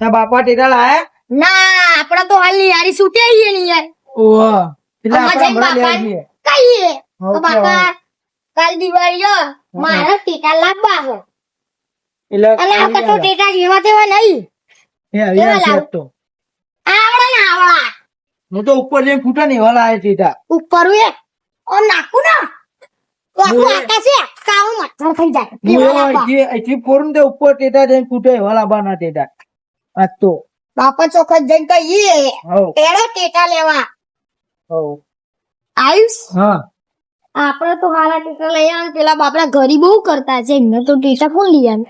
તારા બાપા ટેટા લાયા? ના આપડા તો હાલ યારી છૂટે હી ને યાર. ઓહ હમણાં લેવા બાપા કહીએ તો બાપા કાલ દિવાળી જો મારા ટેટા લાવવા હો. એટલે અને આ તો ટેટા જેવા તેવા નહીં. એ આવી કેવા તો. આવડા ના આવડા. હું તો ઉપર જઈને ફૂટા ને એવા લાયા ટેટા. ઉપર એ ઓ નાખું ને. તો હું તે ઉપર ટેટા જઈને ફૂટે એવા લાવવાના ટેટા. આજ તો બાપા ચોખત જઈને કહીએ એડો ટેટા લેવા. આયુષ? હા. આપણે તો હારા ટેટા લઈ આવે પેલા બાપડા ગરીબ બહુ કરતા છે એમને તો ટેટા કોણ લઈ આવે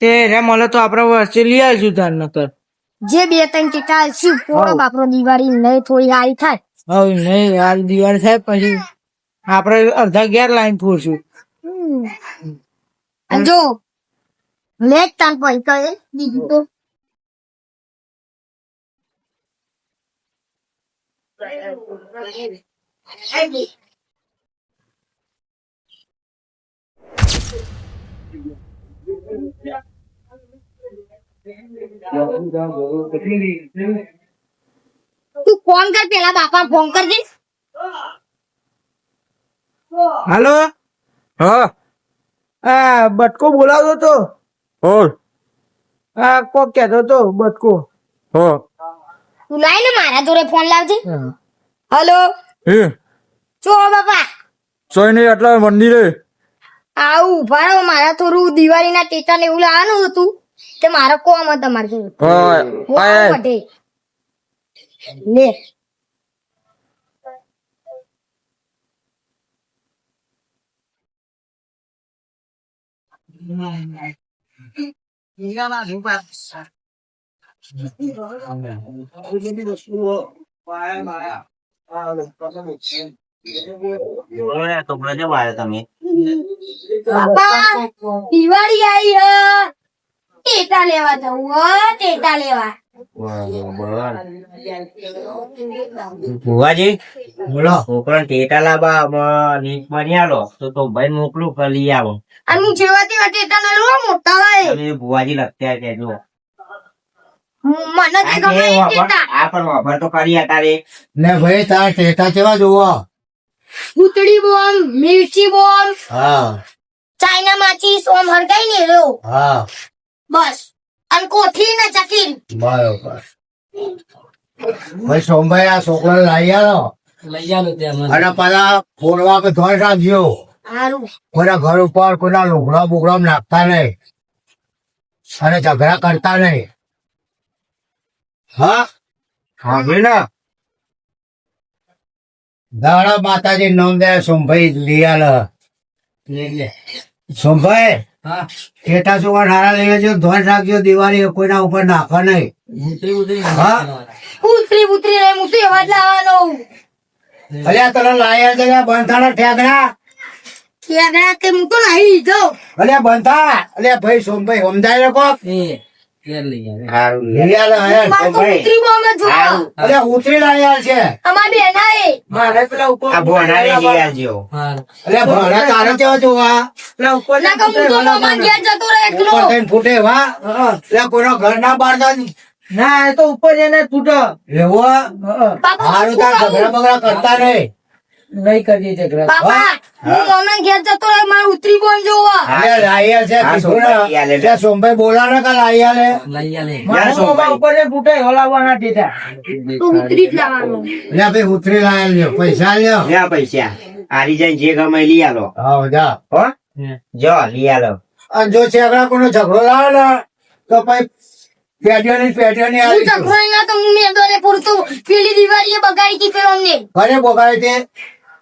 તે રે મને તો આપણે વર્ષે લઈ આવીશું તાર નકર. જે બે ત્રણ ટેટા શું પોળો બાપરો દિવાળી નહીં થોડી હારી થાય. હવે નહીં હાલ દિવાળી થાય પછી આપણે અડધા ગેર લાઈન ફોરશું જો લેટ તાન પૈસા એ બીજું તો. તું ફોન કર પેલા બાપા ફોન કરજે હાલો? હા. આ બટકો બોલાવતો તો ઓર આ કોક કહેતો તો બટકો. હો. તું લાય ને મારા જોડે ફોન લાવજે. હલો એ ચો બાપા. ચોય નહીં આટલા મંદિરે આવું ઊભા રહો મારા થોડું દિવાળીના ટેટા ને એવું લાવવાનું હતું. તે મારા કોમ હતા તમારે જોડે. લે. બોલો તો બ્રજે તમે બાપા દિવાળી આવી હે ટેટા લેવા જવું ટેટા લેવા ભુવાજી બોલો છોકરા ટેટા લાવવા લીંક બની આલો તો તો ભાઈ મોકલું કરી આવો. અને જેવા તેવા ટેટા ના લો મોટા ભાઈ. ભુવાજી લખતા કેજો મને તે ગમે એ ટેટા. આ પણ વાપર તો કરી તારે. ને ભાઈ તાર ટેટા કેવા જોવો ઉતડી બોલ મિર્ચી બોલ. હા. ચાઇના માંથી સોમ હરગાઈ ને લો. હા. બસ. અને કોઠી ને ચકલી બરોબર. ભાઈ સોમભાઈ આ છોકરો લાવી આવો. લઈ જાલો ત્યાં અને પાછા ફોડવા કે ધોઈ રાખજો. કોઈના ઘર ઉપર કોઈના લુગડા બુગડા નાખતા નહીં. અને ઝઘડા કરતા નહીં. હા હા ને દાડા માતાજી નામ દે સોમભાઈ લિયાલ સોમભાઈ હા. ટેટા ચોખા સારા લઈ લેજો ધ્વન રાખજો દિવાળી કોઈના ઉપર નાખો નહીં. ઉતરી ઉતરી હા? ઉતરી ઉતરી રે હું તો લાવવાનો. અલ્યા તને લાયા છે બંધાણા ઠેકડા ક્યારે કે હું તો લાવી લીધો અલ્યા બંધા અલ્યા ભાઈ સોમભાઈ સમજાય જ કે ઘેર જતો રહે એકલો. ઉપર થઈને ફૂટે વા કોઈનો ઘર ના બહાર ના. એ તો ઉપર જઈને તૂટો એવો. હારું તાર ઝઘડા બગડા કરતા નહીં નહીં કરીએ ઝઘડા બાપા હું? મામા ઘેર જતો રહે મારે ઉતરી બોમ્બ જોવો. અલ્યા લાયા છે કીધું ને. સોમભાઈ આલે. એટલે સોમભાઈ બોલા ને કે લાયા લે. લઈ આલે. યાર, મારા સોમભાઈ. ઉપર ફૂટે એવા ટેટા તો ઉતરી જ લાવવાનો એટલે ભાઈ ઉતરી લાયા લ્યો. પૈસા લ્યો લ્યા પૈસા. આરી જાય જે ગમે લઈ આલો. હા જા. હો? જો લઈ આલો. અને જો છેકડા કોનો ઝઘડો લાવે ને તો પછી પેટીઓની હું આવી ઝઘડો ના તો હું મેદોને પૂરતું પેલી દિવાળીએ બગાડી હતી પેલો અમને. ઘરે બોગાડી તે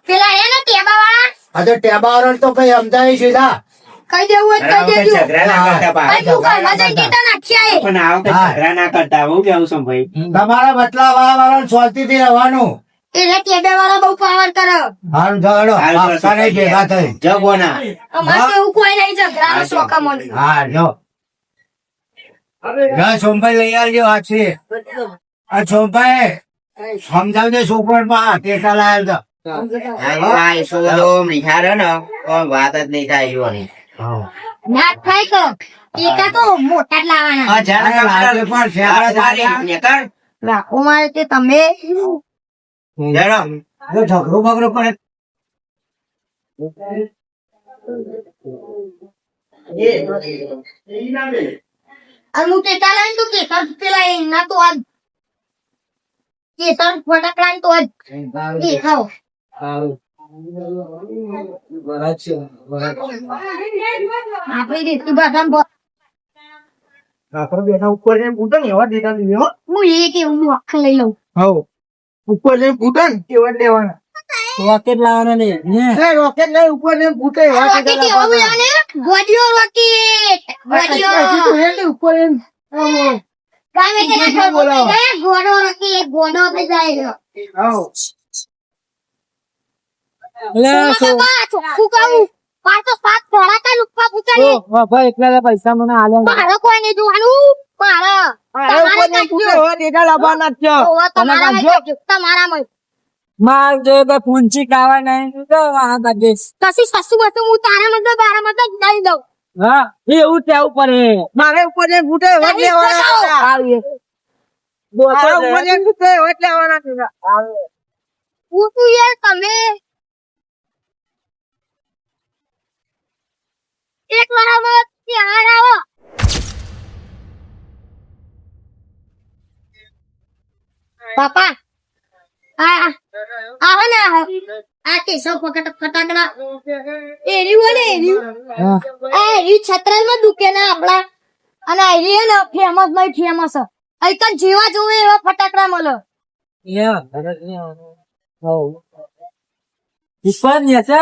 પેલા એ ને ટેબા વાળા હા તો ટેબા વાળા તો ભાઈ સમજાય સીધા કહી દેવું હોય તો કહી દેજો. ઝઘડા. તું પણ આ વખતે હા. ઝઘડા ના કરતા હું કેવું છું ભાઈ. તમારા બટલા વાળા વાળા થી રહેવાનું. એટલે ટેબા વાળા બહુ પાવર કરે. હારું ઝઘડો નહીં ભેગા થઈ. જગો ના. અમારે એવું કોઈ નહીં ઝઘડાનો શોખ અમને હા જો. ના સોમભાઈ લઈ આવજો હાથી આ સોમભાઈ સમજાવજો છોકરો માં ટેકા લાયા આ યશોદો નિહાળે ને? તો વાત જ નહીં થાય જોવાની તો ના થાય તો ટેકા તો મોટા જ લાવવાના. ચાલી. રાખો મારે તે તમે. ઝઘડો બગડો પડે. અને હું ટેકા લાવીને તો કેસર પેલા એના તો આજ. કેસર ફટાકડા તો આજ. એ ખાઓ ઉપર જઈને ફૂટે ને એવા ને એવા રોકેટ લાવવાના ને રોકેટ નહીં ઉપર જઈને ફૂટે. ગોડિયો રોકેટ ગોડિયો ઉપર ગામે કે ના. ગોડો રોકેટ ગોડો થઈ જાય હવ. સોમા બાબા ચોખ્ખું કહું પાછો સાત થોડાકા લુપ્પા પૂછાડે ભાઈ એકલા પૈસા મને આલે મારે કોઈ નહીં જોવાનું? મારે. તમારે કાઢજો. એવા ડેટા લાવવાના જ છે ઓવા તમારા તમે માં કાઢજો. તમારામાં માર જો તો પૂંચી કાવા નહીં તો વાહ કાઢીશ કશી સસુ બસુ હું તારા મતલબ બારા મતલબ દઈ દઉં. હા એવું કેવું પડે મારે ઉપર ફૂટે. આવીએ. મારે ઉપર ફૂટે લેવાના છે. હું તું યાર તમે એક વારમાં ત્યાં આવો. પાપા આ આવો ને આવો. આ કેશવ ફકટ ફટાકડા. એરી બોલે એરી. આ એરી છત્રાલમાં દુકે ના આપડા અને એરી ને ફેમસમાં ફેમસ અહીં તો જેવા જોવે એવા ફટાકડા મળે. ઉપર ને છે?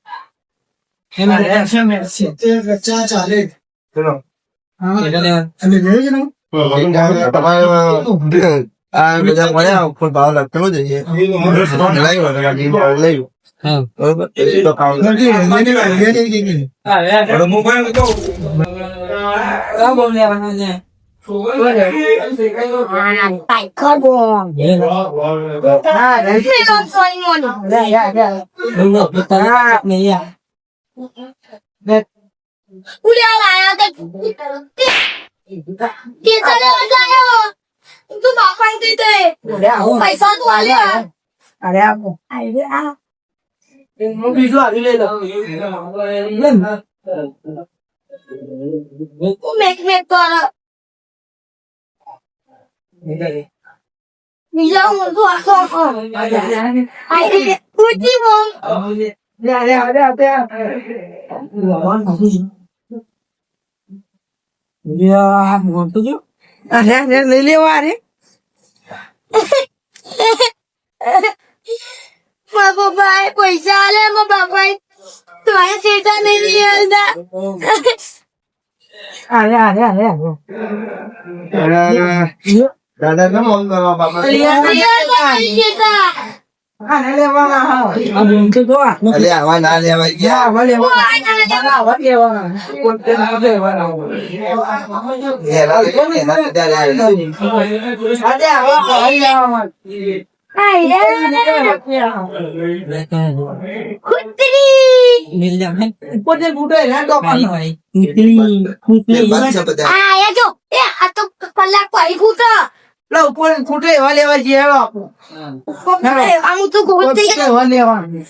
આ હે હે હે આ બધા મળ્યા ઉપર ભાવ લખેલો જ છે લાવ્યો લઈ બરોબર તો ભાવ ટાઈગર બોમ મેલો સોની મોની ઉલ્યા લાયા તે કે ચાલે લાયો તું બાપા ને દે પૈસા તું આલ્યા અરે આપો અરે. આ હું બીજું આવી લઈ લઉં તું મેક મેક કર બીજા હું તો આખો આઈ કુટી બોમ અરે અરે અરે અરે અરે લઈ લેવા અરે મારા પપ્પા પૈસા આલે મારા બાપા તમારે ચેતા નહીં આલતા અરે અરે અરે દાદા કેમ ઓમ કરવા બાપા અરે લેવાના હા આ બોમ તો આવા ના લેવાય ગયા આવા લેવાના આવા લેવાના ના લેવાના જો એ આ તો કલાક પડી કૂતો લો ઉપર ફૂટે એવા લેવા જઈએ આપો. આમ તો ગયો એવા લેવા જે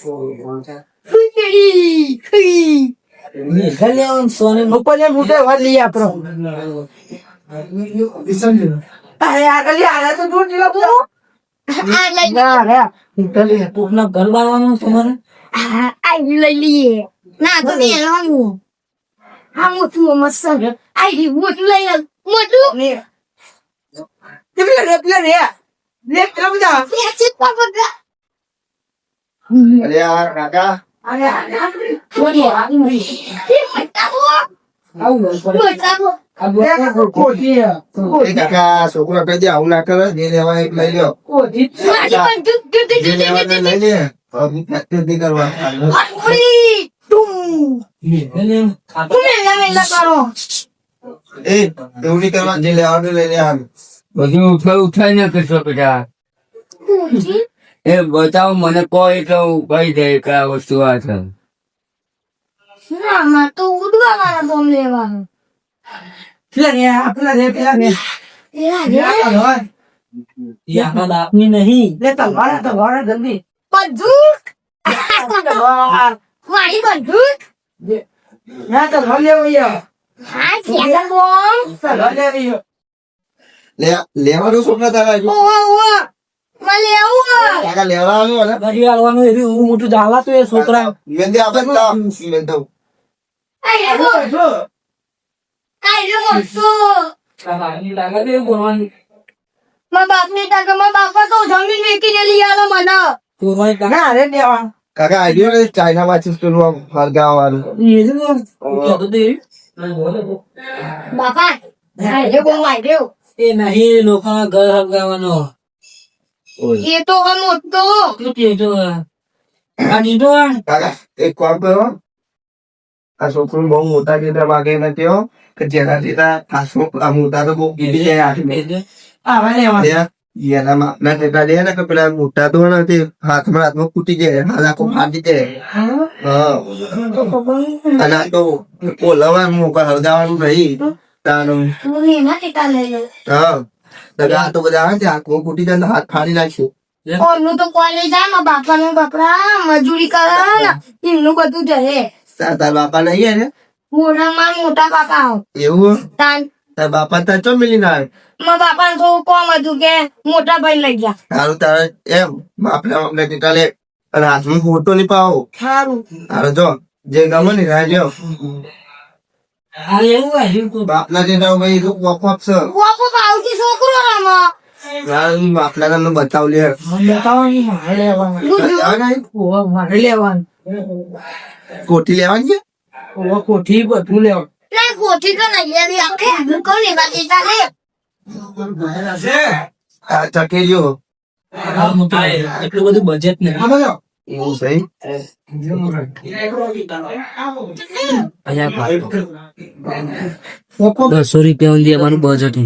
ના તો મોટું લઈ મોટું? છોકરો દે આવું ના કરે જે લેવા એ લઈ તે લઈ લે કરવા એ એવું નહીં કરવા જે લેવાનું લઈ લે આમ બધું ઉઠાઈ ઉઠાઈ ને કરશો બેટા. એ બતાવો મને કહો એટલે હું કહી દે કે આ વસ્તુ આ છે. તો ઉડવા વાળા બોમ લેવાનું. પેલા રે આ પેલા રે. પેલા રે? એલા રે આ લે તલવાર આ જલ્દી બંદૂક મારી બંદૂક ના તલવાર લેવો યાર હા ખેતર બોમ લેવી યાર. લે લેવાનું છોકરા. તારા હજુ. ઓવા ઓવા મને. આવું કાકા આઈડિયો ચાઇના વાંચી સ્કૂલમાં ફરગાવા વાળું એ જ બોલ કહેતો તે બાપા આઈ રે બોમ આઈ રે એ નહીં લોખા ઘર હગાવવાનો એ તો હવે તો શું તો આ નીંદો કાકા એક કામ કરો આ છોકરું બહુ મોટા જેટલા વાગે નથી હો કે જેના તા આ છોકરા આ મોટા તો બહુ ગીરી જાય હાથમાં. આવા લેવા એના માપના જેટલા લે ને કે પેલા મોટા તો નથી હાથમાં હાથમાં કૂટી જાય હાથ આખો ફાટી જાય. હા? અને આ તો ઓલવાનું મોકા હળગાવાનું નહીં. તાનું. હું એના ટીકા લઈ લે હા. તો આ તો બધા આવે છે આખું કૂટી જાય હાથ ફાડી નાખશે ઓનું તો કોલેજ જાય મારા બાપા ને બાપરા મજૂરી કરે ને એમનું બધું જશે તાર તાર બાપા નહીં ને મોટા માં મોટા આવ એવું? તાન. તાર બાપા તાર ચો મિલી ના આવે? મારા બાપા થોડું કોમ હતું કે મોટા ભાઈ લઈ ગયા. તારું તારે એમ બાપના બાપને ટીટા લે અને હાથમાં ફોટો નહીં પાવો સારું તારે જો જે ગમે ને રાહ આ એવું તો બાપના ભાઈ તો કોપ કોપ છે બાપુ પાવતી છોકરો રમો બાપના તમને બતાવ લે. મને મારે લેવાનું. બતાવ નહીં. ઓવા મારે લેવાનું. કોઠી લેવાની છે? કોઠી બધું લેવાનું. ના કોઠી તો નહીં લેવા દેતા લે? એટલું બધું બજેટ નહીં. એવું છે દસો રૂપિયા સુધી અમારું બજેટ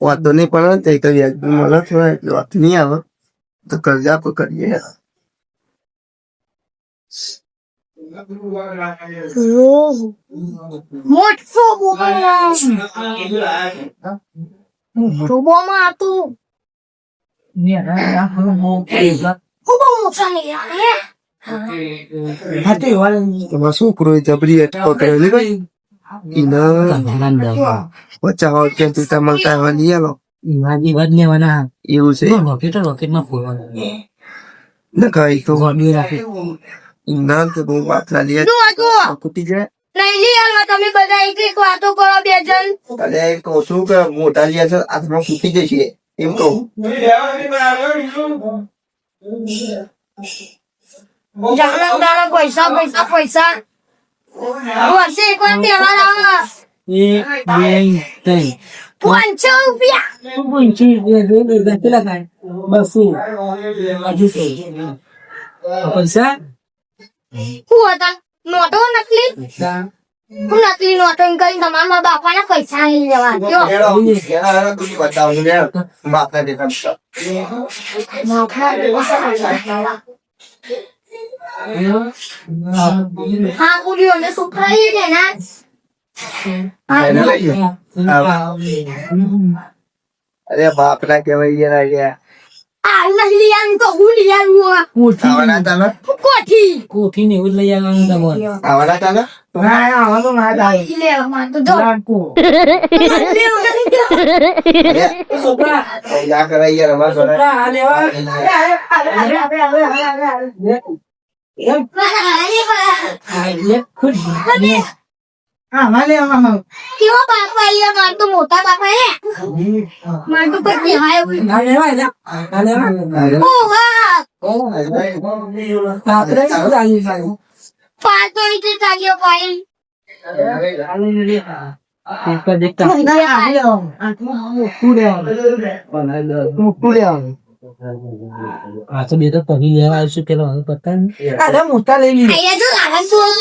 વાંધો નહીં પણ તે તો વ્યાજ મળે થોડા એટલે વાત નહીં આવે. તો કરજા પર કરીએ. બોમ મોટો બોમ હતું ખૂબ મોટા નહીં છોકરો જબરી અટકો કર્યો ને ભાઈ મળતા આલો એવું છે? રોકેટ રોકેટમાં ફોડવાનું. ને કઈ તો. ગોડવી રાખે. ના તો બહુ વાતલા લે. શું હતું કૂટી જાય. નહીં આલવા તમે બધા એક એક વાતો કરો બે જણ. અરે કહું છું કે મોટા લિયા છે હાથમાં કૂટી જશે. એમ કહું. જાણે પૈસા પૈસા પૈસા. વર્ષે એક વાર તહેવાર આવે. પાંચસો રૂપિયા. પૈસા? શું હતા? નોટો નકલી? હું નકલી નોટો કરીને તમારા બાપાના પૈસા લઈ લેવા જો બતાવું ને. હા પૂરીઓ ને ને ના અરે બાપના કેવાય યાર ગયા આ નથી લઈ આવી તો હું લઈ આવ્યું આવવાના તાના? કોઠી? કોઠી ને એવું જ લઈ આવવાનું તમારે આવવાના તાના? આવવાનું ના થાય લઈ લેવા માં તો જો. રાખો લેવું નથી અરે છોકરા યા કરાય યાર અમાર છોકરા આ લેવા એમ આ લે ખુદ હા માં લેવા કેવો બાપા અહીંયા માર તો મોટા બાપા હે. માર તો ના લેવા જા ના લેવા પાંચ મિનિટ ચાલ્યો ભાઈ. બે તો લેવા આવશું પેલો પતંગ મોટા લઈ લીધું અહીંયા જો રાવણ બોલ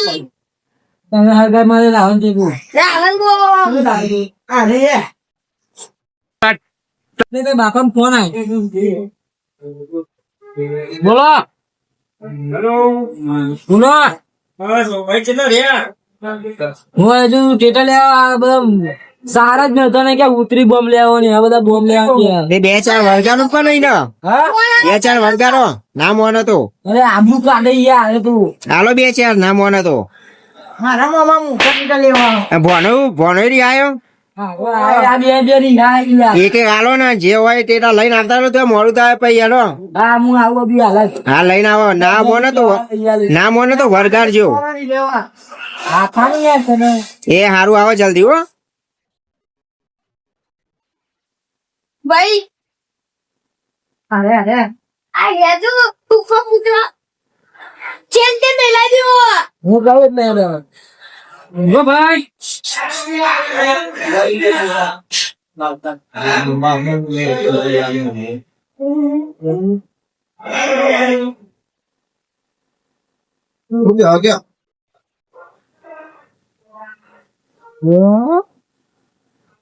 તમે હરગાય મારે લાવવાનું તે રાવણ બોલ. અરે. ને તે બાપા ફોન આવ્યો બોલો. બોલો. હું હજુ ટેટા લેવા બધા સારા જ નતો ને કે ઉતરી બોમ્બ લેવો ને આ બધા બોમ્બ લેવા બે ચાર વળગાનો પણ નહીં ને. બે ચાર વળગાનો. ના મોન હતો. અરે આબુ કાઢે યાર તું. હાલો બે ચાર ના મોન હતો. મારા મામા મોટા ટેટા લેવા ભોનો ભોનો રી આયો આ એક એક હાલો ને જે હોય તે લઈને આવતા રહો તો મોડું થાય પછી હેડો. હા હું આવું બી હાલ. હા લઈને આવો. ના મોને તો ના મોન તો વરગાડજો હાથાની યાર તને. એ હારું આવો જલ્દી હો. ભાઈ. અરે અરે. અહીંયા તું ટૂંકો પુત્ર ચેન તે મેલા દો હું કહું જ નહીં હવે. ઓ ભાઈ હું ગયો ગયો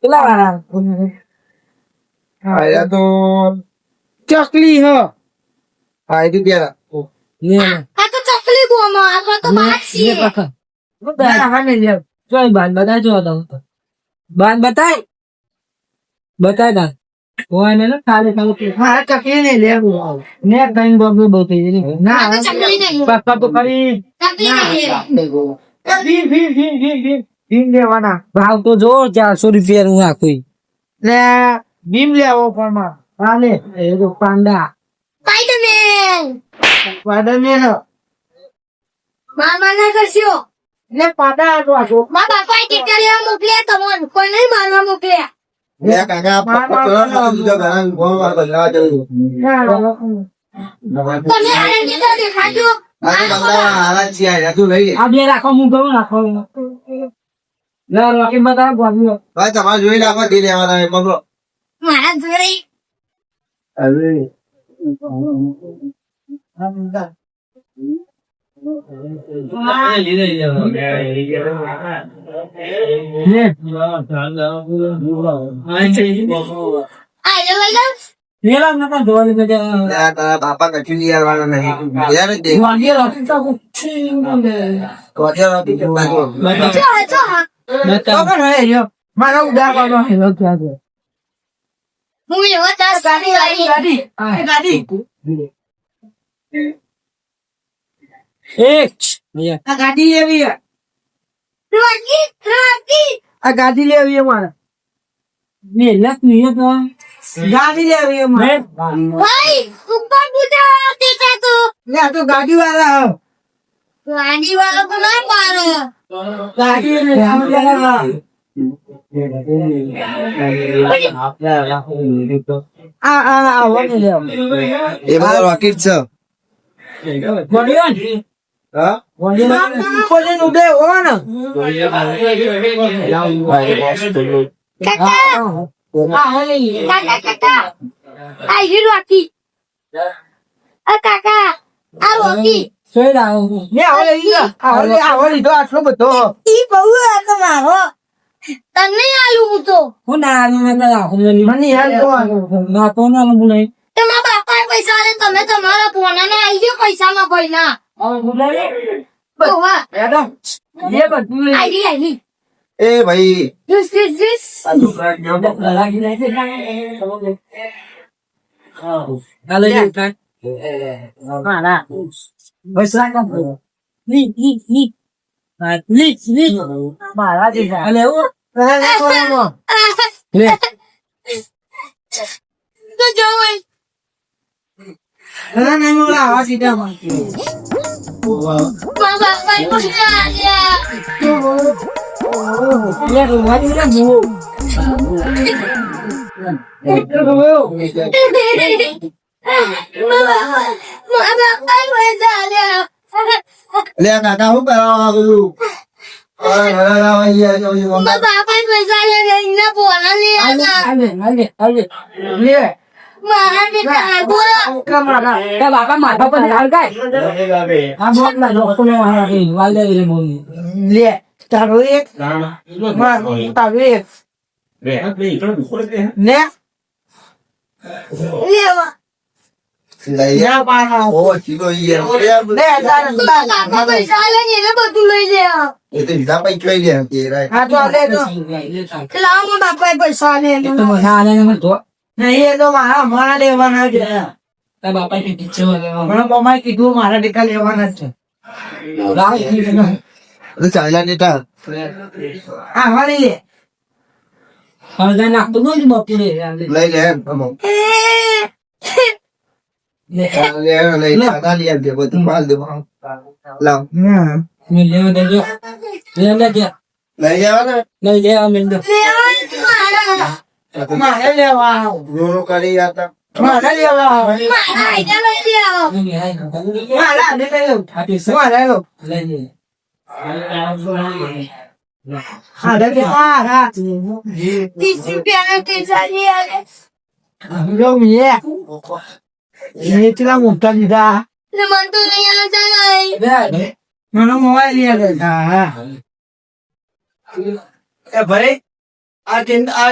કેટલા વાળા આયા તો ચકલી હ આઈ તું ત્યાં લે લે. આ તો ચકલી બોમ આ તો બાત લે છે પકડ. બતાય. આને લે. જોઈ બાન બતાય જો તો બાન બતાય બતાય તા કોઈ ને ખાલી ખાલી હા ચકલી ને લેવું ને કઈ બાબુ બહુ થઈ ગઈ ના આ તો ચકલી નહીં પક્કા તો ખરી ચકલી નહીં ભીમ ભીમ ભીમ ભીમ ભીમ ભીમ લેવાના ભાવ તો જો ચારસો રૂપિયા નું આખું લે ભીમ લેવો પણ માં હા લે એ તો પાંડા સ્પાઈડરમેન પાંડા ને મામા ના કરશો. એટલે પાંડા હતો આખો મા બાપાએ ટીકા મોકલ્યા તમને કોઈ નહીં મારવા મોકલ્યા બે કાકા પકડો બીજો ઘણા ગોળ વાર બદલાવા જવું તમે આને ટીકા દેખાડજો આ બધા હારા છે આ લઈ આ બે રાખો હું કહું રાખો લે રોકી બતા બોલ્યો ભાઈ તમારે જોઈ નાખો તે લેવાના એ પકડો. મારા જોડે. આજે બાપા લઈ આવવાના નહીં મારો ઉડા કરવાનો હેલો ક્યાં હું એવો તાર સારી વાળી ગાડી ગાડી એક આ ગાડી લેવી. રોકી રોકી આ ગાડી લેવી મારે બે લાખ નહીં તો ગાડી લેવી મારે ભાઈ ઉપર બુટા ટીકા તો લે તો ગાડી વાળા ગાડી વાળો તો ના ગાડી ને ગાડી વાળા. આ આ આ વળી લેવો એ બધા રોકેટ છે હા? હો હા હા. હી આવો લો આવો આવો આટલો બધો. ઈ બહુ મારો તને આલુ હું તો. હું ના આવી મને રાખો મને યાર ના તો ના બોલાય તમારા બાપાએ પૈસા આલે તમે તમારા પોના ને આઈ ગયો પૈસા માં ભાઈ ના હવે બોલાય ઓવા મેડમ એ બધું લઈ આઈ આઈ એ ભાઈ ધીસ ધીસ ધીસ લાગી જાય છે હાલે જે થાય હા લે લે લે લે કાકા હું કરવા બાપા પૈસા આલ્યા બોલા લે આલે. લે મારા બેટા બોલા કમાડા તે બાપા માથા પર હાલ ગાય? લે લે તારો એક. તારો એક. ને? લેવા લઈ ના પાના ઓ ચીલો ઈ લે તાર બાપા પૈસા ને બધું લઈ લે. એ તો હિસાબ પૈ જોઈ લે કે આ તો લે તો. પેલા મારા બાપા પૈસા આલ્યા તો મને આલે ને તો. નહીં એ તો મારા મારા લેવાના છે. તારા બાપા કીધું છે મમ્માએ કીધું મારા ટીકા લેવાના જ છે. લાવ નેતા આ વાળી લે. હળદા નાખતો નથી બપોરે લઈ લે એમ અમો. લે. લે લઈ ખાના લઈ લાવ મારા લેવા કરી આતા. મારે લેવા મારા આઈડિયા મારા મોબાઈલ ભાઈ આ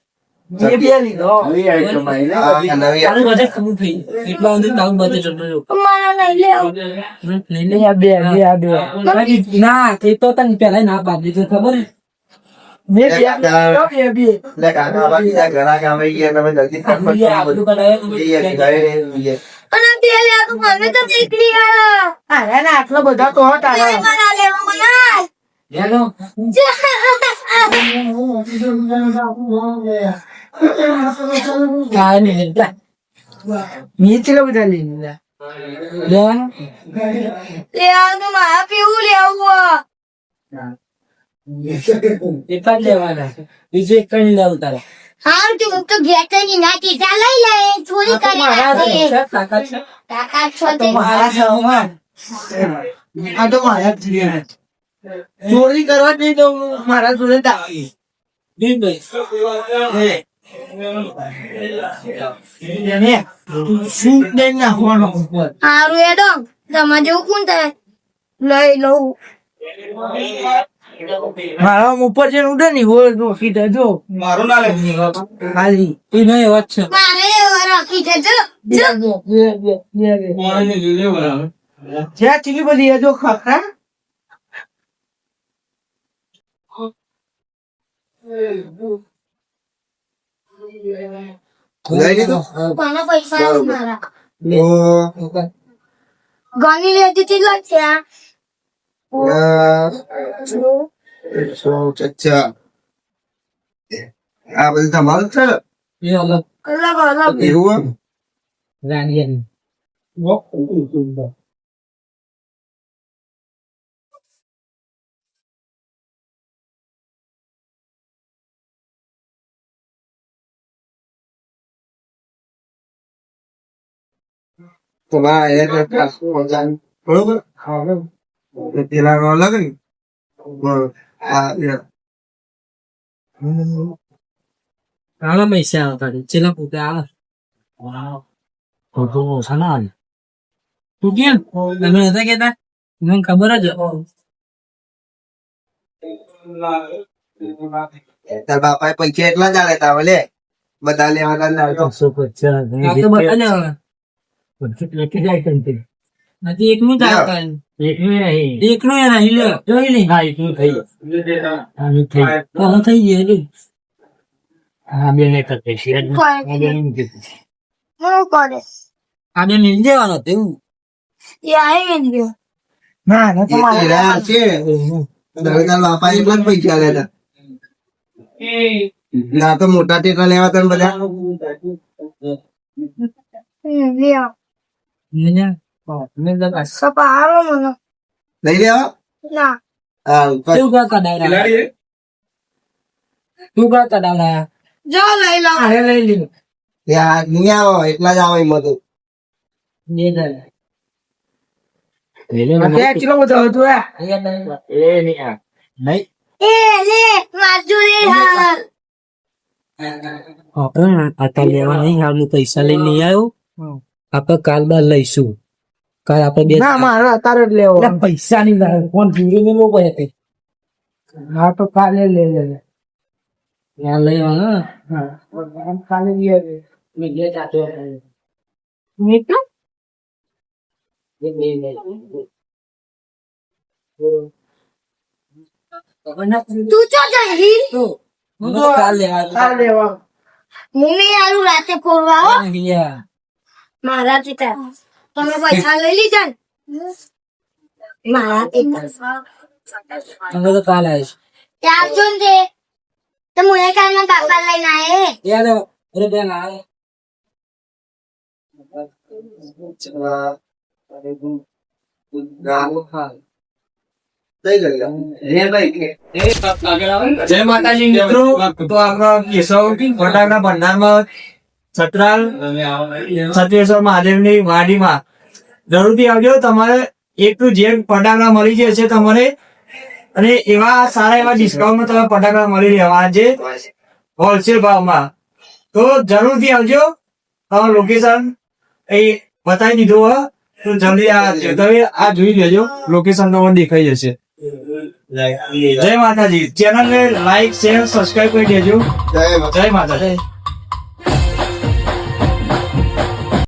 ના એ તો તને પેલા ના પાડી દીધું ખબર મેં લે કાકા બાકી ત્યાં ઘણા કામ ગયા તમે જલ્દી ફટફટ બધું જઈએ કે ઘરે રહીએ. અને તે લે તું મને તો દીકરી આલા આટલો બધા તો તે મારા લેવા મને નીચે લીધા લેવાનું લે આવતું મારા પીવું લેવું એક જ લેવાના બીજું એક કઈ લેવું તારે હા તું તો ઘેટની ના ટીટા લઈ લે ચોરી કરી મારા તાકાત છે. તાકાત છો તે મારા છે. આ તો મારા જ. ચોરી કરવા નહીં તો મારા જોડે દાવી નહીં સૂટ હારું એડો તમારે જેવું કોણ થાય? લઈ લઉં. મારા ઉપર છે ને ઉડે ને એવો નોખી દેજો મારું ના લે. ખાલી. એ નહીં વાત છે મારે એવા રાખી છે જો. જો જ્યાં ચીલી બધી જો ખાખરા લઈ લીધું કોના પૈસા મારા ગણી લેતી હતી લખ્યા આ બધું તમારું છે? એ અલગ. એવું એમ? તમારા એ તો ખાસું મજા બરોબર પેલા અલગ ને પૈસા પોતે આવે ઓછા ના આવે તું કેમ તમે નતા કેતા મને ખબર જ તાર બાપાએ પૈસા એટલા જ આલે તા લે બધા લેવાના ના તો બધા લેવાના નથી એકનું જ લ્યો. નહીં. એકનું એ નહીં લ્યો. જોઈ લે. હા એકલું થઈ. આનું થઈ. કોનો થઈ ગયો લે હા બે ને કરતે છે આ બે હું કરે આ બે મિલ જવાનો તેવું એ આવી ગયો. ના ના એ છે. દરગાહ બાપા એટલા જ પૈસા લેતા. ના તો મોટા ટેકા લેવા તને બધા? લઈ લેવા ના તું કા કડાવડા તું કા કડાવડા જો લઈ લો અરે લઈ લીધું ત્યાં નહીં આવો એટલા જ આવો એમાં હતું એ નહીં આવનું પૈસા લઈને આવ્યો આપણે કાલ બાર લઈશું. કાલ આપણે બે ના મારે અત્યારે જ લેવો. પૈસા ની ફોન કોણ જોડે ને હતી હા તો કાલે લઈ લે ત્યાં લેવા હા. કાલે લઈ મેં લે જાતો મીઠું તું ચો જઈ હું તો કાલે કાલ મમ્મી આલું રાતે ફોરવા હો. મારા પિતા તમે પૈસા લઈ લીધા ને? મારા પિતા. અમે તો કાલ આવીશ. ત્યાં આવજો ને તે. તો મુએ કાલના બાપા લઈને આવે યાદ અરે બેન આવે જય માતાજી મિત્રો. તો આપણા કેશવ ફટાકડા ભંડારમાં સતરાલ સત્યેશ્વર મહાદેવની વાડીમાં. જરૂરથી આવજો તમારે એક ટુ જેમ ફટાકડા મળી જશે તમારે અને એવા સારા એવા ડિસ્કાઉન્ટમાં તમે ફટાકડા મળી રહેવા છે હોલસેલ ભાવમાં. તો જરૂરથી આવજો તમારું લોકેશન એ બતાવી દીધું હોય તો જલ્દી આ તમે આ જોઈ લેજો લોકેશન તમને દેખાઈ જશે. જય માતાજી. ચેનલ ને લાઈક શેર સબસ્ક્રાઈબ કરી દેજો. જય જય માતાજી.